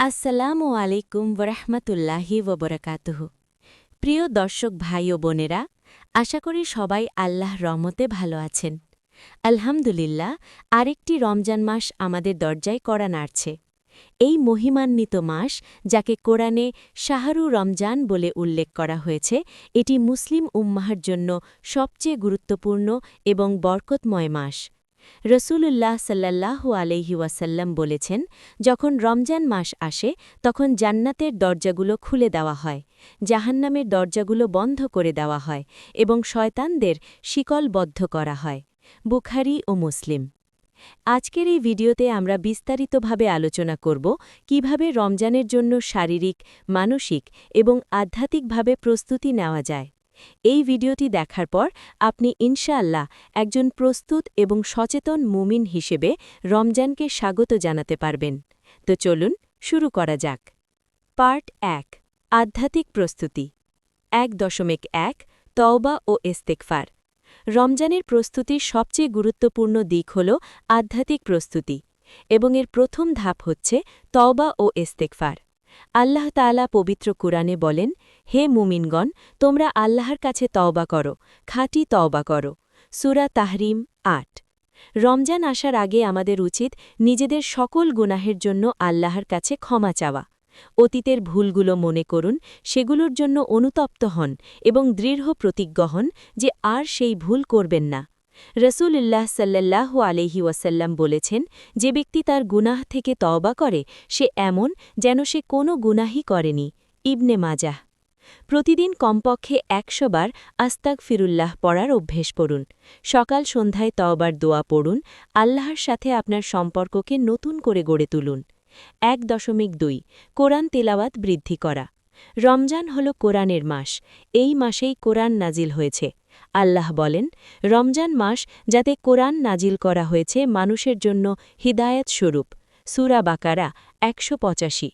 আসসালামু আলাইকুম ওরহমতুল্লাহি ওবরাকাতুহু। প্রিয় দর্শক ভাই ও বোনেরা, আশা করি সবাই আল্লাহ রহমতে ভালো আছেন। আলহামদুলিল্লাহ, আরেকটি রমজান মাস আমাদের দরজায় করা নাড়ছে। এই মহিমান্বিত মাস, যাকে কোরআনে শাহরু রমজান বলে উল্লেখ করা হয়েছে, এটি মুসলিম উম্মাহার জন্য সবচেয়ে গুরুত্বপূর্ণ এবং বরকতময় মাস। রসুলুল্লাহ সাল্লাল্লাহু আলহি ওয়াসাল্লাম বলেছেন, যখন রমজান মাস আসে, তখন জান্নাতের দরজাগুলো খুলে দেওয়া হয়, জাহান্নামের দরজাগুলো বন্ধ করে দেওয়া হয় এবং শয়তানদের শিকলবদ্ধ করা হয়। বুখারি ও মুসলিম। আজকের এই ভিডিওতে আমরা বিস্তারিতভাবে আলোচনা করব, কীভাবে রমজানের জন্য শারীরিক, মানসিক এবং আধ্যাত্মিকভাবে প্রস্তুতি নেওয়া যায়। এই ভিডিওটি দেখার পর আপনি ইনশাআল্লাহ একজন প্রস্তুত এবং সচেতন মুমিন হিসেবে রমজানকে স্বাগত জানাতে পারবেন। তো চলুন শুরু করা যাক। পার্ট এক, আধ্যাত্মিক প্রস্তুতি। এক দশমিক এক, তওবা ও ইস্তেকফার রমজানের প্রস্তুতির সবচেয়ে গুরুত্বপূর্ণ দিক হল আধ্যাত্মিক প্রস্তুতি এবং এর প্রথম ধাপ হচ্ছে তওবা ও ইস্তেকফার আল্লাহ তালা পবিত্র কুরআনে বলেন, হে মুমিনগণ, তোমরা আল্লাহর কাছে তওবা করো, খাঁটি তওবা করো। সুরা তাহরিম আট। রমজান আসার আগে আমাদের উচিত নিজেদের সকল গুনাহের জন্য আল্লাহর কাছে ক্ষমা চাওয়া। অতীতের ভুলগুলো মনে করুন, সেগুলোর জন্য অনুতপ্ত হন এবং দৃঢ় প্রতিজ্ঞ হন যে আর সেই ভুল করবেন না। রসুলুল্লাহ সাল্লাহ আলহি ওয়াসাল্লাম বলেছেন, যে ব্যক্তি তার গুনাহ থেকে তওবা করে, সে এমন যেন সে কোনো গুনাহি করেনি। ইবনে মাজাহ। প্রতিদিন কমপক্ষে একশো বার আস্তাক ফিরুল্লাহ পড়ার অভ্যেস পড়ুন। সকাল সন্ধ্যায় তওবার দোয়া পড়ুন। আল্লাহর সাথে আপনার সম্পর্ককে নতুন করে গড়ে তুলুন। এক দশমিক দুই। কোরআন তেলাওয়াত বৃদ্ধি করা। রমজান হল কোরআনের মাস। এই মাসেই কোরআন নাজিল হয়েছে। আল্লাহ বলেন, রমজান মাস যাতে কোরআন নাজিল করা হয়েছে মানুষের জন্য হিদায়ত স্বরূপ। সুরা বাকারা একশো পঁচাশি।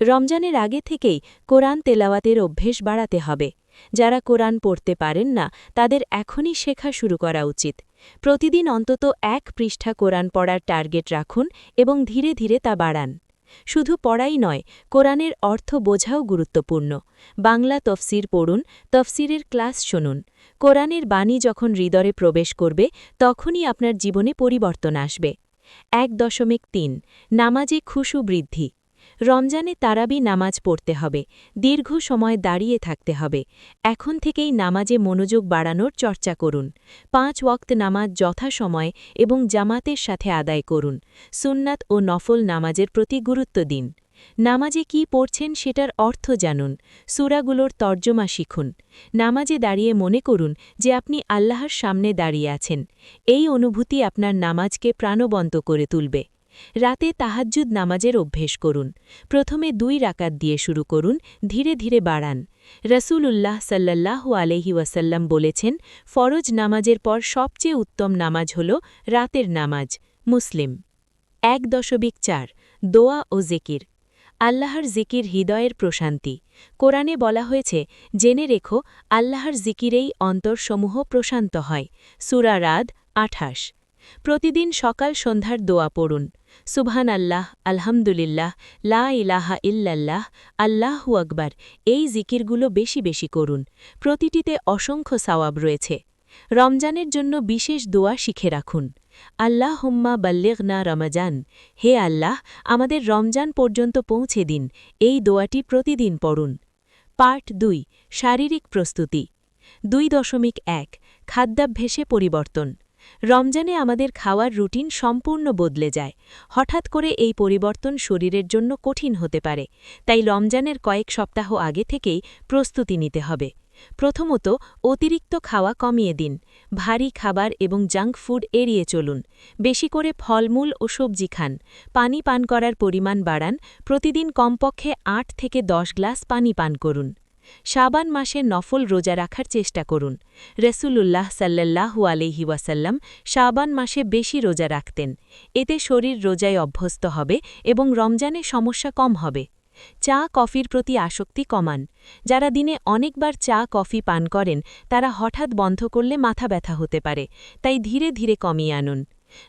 রমজানের আগে থেকেই কোরআন তেলাওয়াতের অভ্যেস বাড়াতে হবে। যারা কোরআন পড়তে পারেন না, তাদের এখনই শেখা শুরু করা উচিত। প্রতিদিন অন্তত এক পৃষ্ঠা কোরআন পড়ার টার্গেট রাখুন এবং ধীরে ধীরে তা বাড়ান। শুধু পড়াই নয়, কোরআনের অর্থ বোঝাও গুরুত্বপূর্ণ। বাংলা তফসির পড়ুন, তফসিরের ক্লাস শুনুন। কোরআনের বাণী যখন হৃদয়ে প্রবেশ করবে, তখনই আপনার জীবনে পরিবর্তন আসবে। এক দশমিক তিন, নামাজে খুশু বৃদ্ধি রমজানে তারাবি নামাজ পড়তে হবে, দীর্ঘ সময় দাঁড়িয়ে থাকতে হবে। এখন থেকেই নামাজে মনোযোগ বাড়ানোর চর্চা করুন। পাঁচ ওয়াক্ত নামাজ যথাসময় এবং জামাতের সাথে আদায় করুন। সুন্নাত ও নফল নামাজের প্রতি গুরুত্ব দিন। নামাজে কি পড়ছেন সেটার অর্থ জানুন। সুরাগুলোর তর্জমা শিখুন। নামাজে দাঁড়িয়ে মনে করুন যে আপনি আল্লাহর সামনে দাঁড়িয়ে আছেন। এই অনুভূতি আপনার নামাজকে প্রাণবন্ত করে তুলবে। রাতে তাহাজ্জুদ নামাজের অভ্যেস করুন। প্রথমে দুই রাকাত দিয়ে শুরু করুন, ধীরে ধীরে বাড়ান। রসুল উল্লাহ সাল্লাল্লাহু আলহি ওয়াসাল্লাম বলেছেন, ফরজ নামাজের পর সবচেয়ে উত্তম নামাজ হল রাতের নামাজ, মুসলিম। এক দশমিক চার, দোয়া ও জেকির। আল্লাহর জিকির হৃদয়ের প্রশান্তি। কোরআনে বলা হয়েছে, জেনে রেখো, আল্লাহর জিকিরেই অন্তরসমূহ প্রশান্ত হয়। সুরা রাদ আঠাশ। প্রতিদিন সকাল সন্ধ্যার দোয়া পড়ুন। সুবহান আল্লাহ আলহামদুলিল্লাহ, লা ইলাহা ইল্লাল্লাহ, আল্লাহু আকবার। এই জিকিরগুলো বেশি বেশি করুন। প্রতিটিতে অসংখ্য সাওয়াব রয়েছে। রমজানের জন্য বিশেষ দোয়া শিখে রাখুন। আল্লাহ হুম্মা বাল্লেগনা রমজান। হে আল্লাহ, আমাদের রমজান পর্যন্ত পৌঁছে দিন। এই দোয়াটি প্রতিদিন পড়ুন। পার্ট দুই, শারীরিক প্রস্তুতি। দুই দশমিক এক, খাদ্যাভ্যাসে পরিবর্তন। রমজানে আমাদের খাওয়ার রুটিন সম্পূর্ণ বদলে যায়। হঠাৎ করে এই পরিবর্তন শরীরের জন্য কঠিন হতে পারে, তাই রমজানের কয়েক সপ্তাহ আগে থেকেই প্রস্তুতি নিতে হবে। প্রথমত, অতিরিক্ত খাওয়া কমিয়ে দিন। ভারী খাবার এবং জাঙ্ক ফুড এড়িয়ে চলুন। বেশি করে ফলমূল ও সবজি খান। পানি পান করার পরিমাণ বাড়ান। প্রতিদিন কমপক্ষে আট থেকে দশ গ্লাস পানি পান করুন। শাবান মাসে নফল রোজা রাখার চেষ্টা করুন। রসুলুল্লাহ সাল্লাহু আলহি ওয়াসাল্লাম শাবান মাসে বেশি রোজা রাখতেন। এতে শরীর রোজায় অভ্যস্ত হবে এবং রমজানে সমস্যা কম হবে। চা কফির প্রতি আসক্তি কমান। যারা দিনে অনেকবার চা কফি পান করেন, তারা হঠাৎ বন্ধ করলে মাথা ব্যথা হতে পারে, তাই ধীরে ধীরে কমিয়ে আনুন।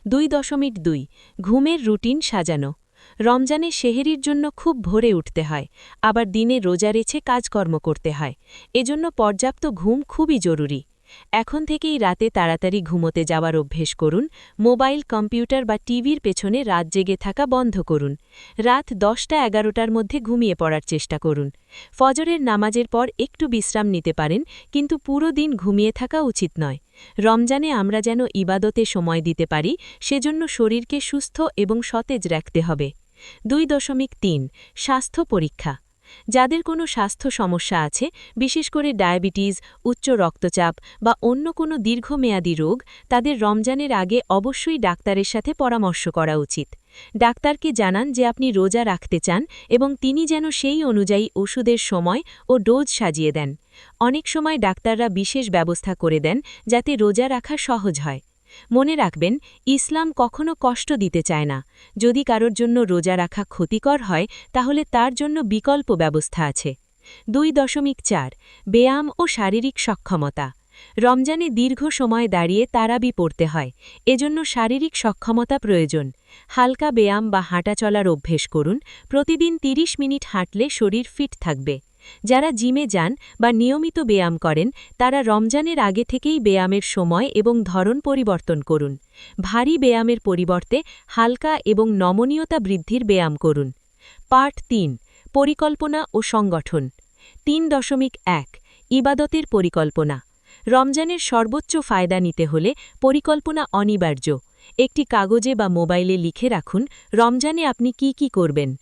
দুই দশমিক দুই, ঘুমের রুটিন সাজানো। রমজানে সেহেরির জন্য খুব ভোরে উঠতে হয়, আবার দিনে রোজা রেছে কাজকর্ম করতে হয়। এজন্য পর্যাপ্ত ঘুম খুবই জরুরি। এখন থেকেই রাতে তাড়াতাড়ি ঘুমোতে যাওয়ার অভ্যেস করুন, মোবাইল, কম্পিউটার বা টিভির পেছনে রাত জেগে থাকা বন্ধ করুন। রাত দশটা এগারোটার মধ্যে ঘুমিয়ে পড়ার চেষ্টা করুন। ফজরের নামাজের পর একটু বিশ্রাম নিতে পারেন, কিন্তু পুরো দিন ঘুমিয়ে থাকা উচিত নয়। রমজানে আমরা যেন ইবাদতে সময় দিতে পারি, সেজন্য শরীরকে সুস্থ এবং সতেজ রাখতে হবে। দুই দশমিক তিন, স্বাস্থ্য পরীক্ষা। যাদের কোনো স্বাস্থ্য সমস্যা আছে, বিশেষ করে ডায়াবেটিস, উচ্চ রক্তচাপ বা অন্য কোনো দীর্ঘমেয়াদী রোগ, তাদের রমজানের আগে অবশ্যই ডাক্তারের সাথে পরামর্শ করা উচিত। ডাক্তারকে জানান যে আপনি রোজা রাখতে চান এবং তিনি যেন সেই অনুযায়ী ওষুধের সময় ও ডোজ সাজিয়ে দেন। অনেক সময় ডাক্তাররা বিশেষ ব্যবস্থা করে দেন যাতে রোজা রাখা সহজ হয়। মনে রাখবেন, ইসলাম কখনো কষ্ট দিতে চায় না। যদি কারোর জন্য রোজা রাখা ক্ষতিকর হয়, তাহলে তার জন্য বিকল্প ব্যবস্থা আছে। দুই দশমিক চার, ব্যায়াম ও শারীরিক সক্ষমতা। রমজানে দীর্ঘ সময় দাঁড়িয়ে তারাবি পড়তে হয়, এজন্য শারীরিক সক্ষমতা প্রয়োজন। হালকা ব্যায়াম বা হাঁটা চলার অভ্যেস করুন, প্রতিদিন ৩০ মিনিট হাঁটলে শরীর ফিট থাকবে। যারা জিমে যান বা নিয়মিত ব্যায়াম করেন, তারা রমজানের আগে থেকেই ব্যায়ামের সময় এবং ধরন পরিবর্তন করুন। ভারী ব্যায়ামের পরিবর্তে হালকা এবং নমনীয়তা বৃদ্ধির ব্যায়াম করুন। পার্ট তিন, পরিকল্পনা ও সংগঠন। তিন দশমিক এক, ইবাদতের পরিকল্পনা। রমজানের সর্বোচ্চ ফায়দা নিতে হলে পরিকল্পনা অনিবার্য। একটি কাগজে বা মোবাইলে লিখে রাখুন, রমজানে আপনি কি কি করবেন।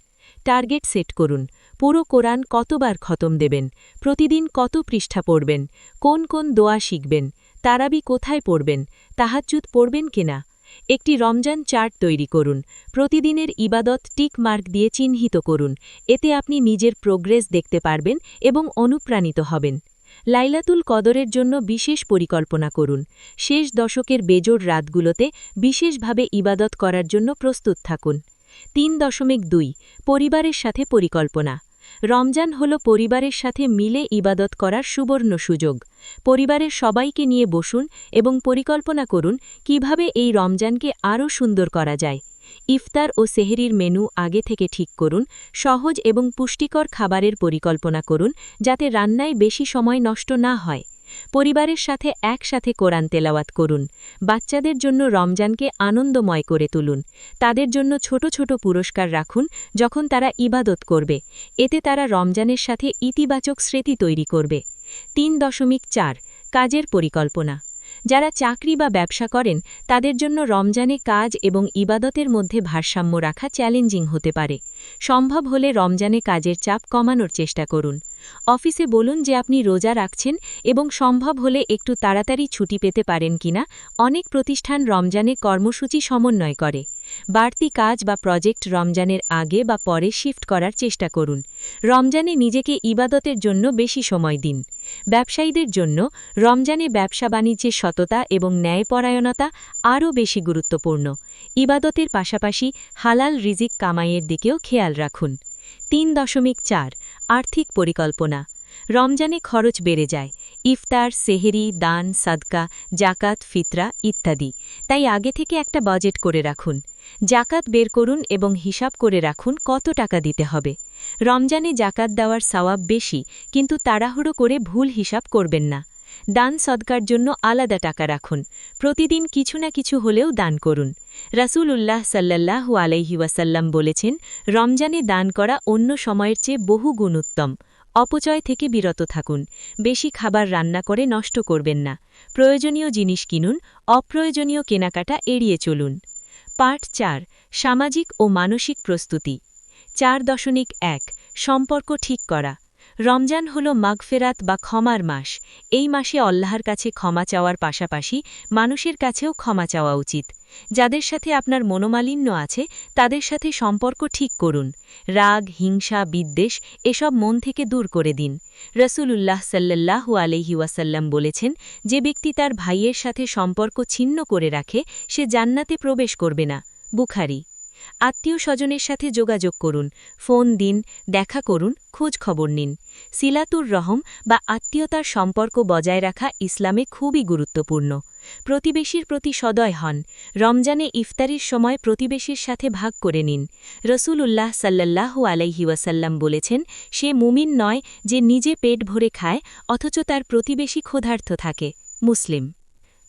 টার্গেট সেট করুন। পুরো কোরআন কতবার খতম দেবেন? প্রতিদিন কত পৃষ্ঠা পড়বেন? কোন কোন দোয়া শিখবেন? তারাবি কোথায় পড়বেন? তাহাজ্জুদ পড়বেন কিনা একটি রমজান চার্ট তৈরি করুন। প্রতিদিনের ইবাদত টিক মার্ক দিয়ে চিহ্নিত করুন। এতে আপনি নিজের প্রোগ্রেস দেখতে পারবেন এবং অনুপ্রাণিত হবেন। লাইলাতুল কদরের জন্য বিশেষ পরিকল্পনা করুন। শেষ দশকের বেজোর রাতগুলোতে বিশেষভাবে ইবাদত করার জন্য প্রস্তুত থাকুন। তিন দশমিক দুই, পরিবারের সাথে পরিকল্পনা। রমজান হল পরিবারের সাথে মিলে ইবাদত করার সুবর্ণ সুযোগ। পরিবারের সবাইকে নিয়ে বসুন এবং পরিকল্পনা করুন কীভাবে এই রমজানকে আরও সুন্দর করা যায়। ইফতার ও সেহেরির মেনু আগে থেকে ঠিক করুন, সহজ এবং পুষ্টিকর খাবারের পরিকল্পনা করুন, যাতে রান্নায় বেশি সময় নষ্ট না হয়। পরিবারের সাথে একসাথে কোরআন তেলাওয়াত করুন। বাচ্চাদের জন্য রমজানকে আনন্দময় করে তুলুন। তাদের জন্য ছোট ছোট পুরস্কার রাখুন যখন তারা ইবাদত করবে। এতে তারা রমজানের সাথে ইতিবাচক স্মৃতি তৈরি করবে। তিন দশমিক চার, কাজের পরিকল্পনা। যারা চাকরি বা ব্যবসা করেন, তাদের জন্য রমজানে কাজ এবং ইবাদতের মধ্যে ভারসাম্য রাখা চ্যালেঞ্জিং হতে পারে। সম্ভব হলে রমজানে কাজের চাপ কমানোর চেষ্টা করুন। অফিসে বলুন যে আপনি রোজা রাখছেন এবং সম্ভব হলে একটু তাড়াতাড়ি ছুটি পেতে পারেন কিনা। অনেক প্রতিষ্ঠান রমজানে কর্মসূচি সমন্বয় করে। বাড়তি কাজ বা প্রজেক্ট রমজানের আগে বা পরে শিফট করার চেষ্টা করুন। রমজানে নিজেকে ইবাদতের জন্য বেশি সময় দিন। ব্যবসায়ীদের জন্য রমজানে ব্যবসা বাণিজ্যে সততা এবং ন্যায়পরায়ণতা আরও বেশি গুরুত্বপূর্ণ। ইবাদতের পাশাপাশি হালাল রিজিক কামাইয়ের দিকেও খেয়াল রাখুন। তিন দশমিক চার, আর্থিক পরিকল্পনা। রমজানে খরচ বেড়ে যায়। ইফতার, সেহেরি, দান, সাদকা, জাকাত, ফিতরা ইত্যাদি। তাই আগে থেকে একটা বাজেট করে রাখুন। জাকাত বের করুন এবং হিসাব করে রাখুন কত টাকা দিতে হবে। রমজানে জাকাত দেওয়ার সওয়াব বেশি, কিন্তু তাড়াহুড়ো করে ভুল হিসাব করবেন না। দান সদকার জন্য আলাদা টাকা রাখুন। প্রতিদিন কিছু না কিছু হলেও দান করুন। রাসুল উল্লাহ সাল্লাল্লাহু আলাইহি ওয়াসাল্লাম বলেছেন, রমজানে দান করা অন্য সময়ের চেয়ে বহু গুণ উত্তম। অপচয় থেকে বিরত থাকুন। বেশি খাবার রান্না করে নষ্ট করবেন না। প্রয়োজনীয় জিনিস কিনুন, অপ্রয়োজনীয় কেনাকাটা এড়িয়ে চলুন। পাঠ চার, সামাজিক ও মানসিক প্রস্তুতি। চার দশমিক এক, সম্পর্ক ঠিক করা। রমজান হল মাগফেরাত বা ক্ষমার মাস। এই মাসে অল্লাহর কাছে ক্ষমা চাওয়ার পাশাপাশি মানুষের কাছেও ক্ষমা চাওয়া উচিত। যাদের সাথে আপনার মনোমালিন্য আছে, তাদের সাথে সম্পর্ক ঠিক করুন। রাগ, হিংসা, বিদ্বেষ এসব মন থেকে দূর করে দিন। রসুলুল্লাহ সাল্লাল্লাহু আলহি ওয়াসাল্লাম বলেছেন, যে ব্যক্তি তার ভাইয়ের সাথে সম্পর্ক ছিন্ন করে রাখে, সে জান্নাতে প্রবেশ করবে না। বুখারি। আত্মীয় স্বজনের সাথে যোগাযোগ করুন, ফোন দিন, দেখা করুন, খোঁজ খবর নিন। সিলাতুর রহম বা আত্মীয়তার সম্পর্ক বজায় রাখা ইসলামে খুবই গুরুত্বপূর্ণ। প্রতিবেশীর প্রতি সদয় হন। রমজানে ইফতারির সময় প্রতিবেশীর সাথে ভাগ করে নিন। রসুলুল্লাহ সাল্লাল্লাহু আলাইহি ওয়াসাল্লাম বলেছেন, সে মুমিন নয় যে নিজে পেট ভরে খায়, অথচ তার প্রতিবেশী ক্ষুধার্থ থাকে। মুসলিম।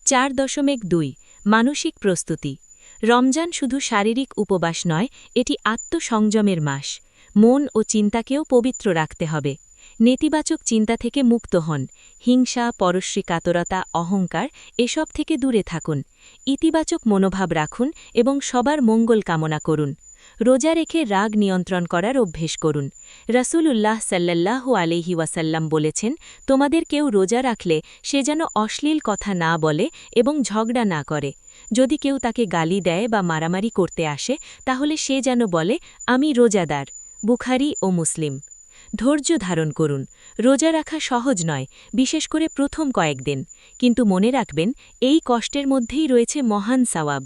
চার দশমিক দুই, মানসিক প্রস্তুতি। রমজান শুধু শারীরিক উপবাস নয়, এটি আত্মসংযমের মাস। মন ও চিন্তাকেও পবিত্র রাখতে হবে। নেতিবাচক চিন্তা থেকে মুক্ত হন। হিংসা পরশ্রী কাতরতা অহংকার এসব থেকে দূরে থাকুন। ইতিবাচক মনোভাব রাখুন এবং সবার মঙ্গল কামনা করুন। রোজা রেখে রাগ নিয়ন্ত্রণ করার অভ্যেস করুন। রাসূলুল্লাহ সাল্লাল্লাহু আলাইহি ওয়াসাল্লাম বলেছেন, তোমাদের কেউ রোজা রাখলে সে যেন অশ্লীল কথা না বলে এবং ঝগড়া না করে। যদি কেউ তাকে গালি দেয় বা মারামারি করতে আসে, তাহলে সে যেন বলে, আমি রোজাদার, বুখারি ও মুসলিম। ধৈর্য ধারণ করুন। রোজা রাখা সহজ নয়, বিশেষ করে প্রথম কয়েকদিন। কিন্তু মনে রাখবেন, এই কষ্টের মধ্যেই রয়েছে মহান সাওয়াব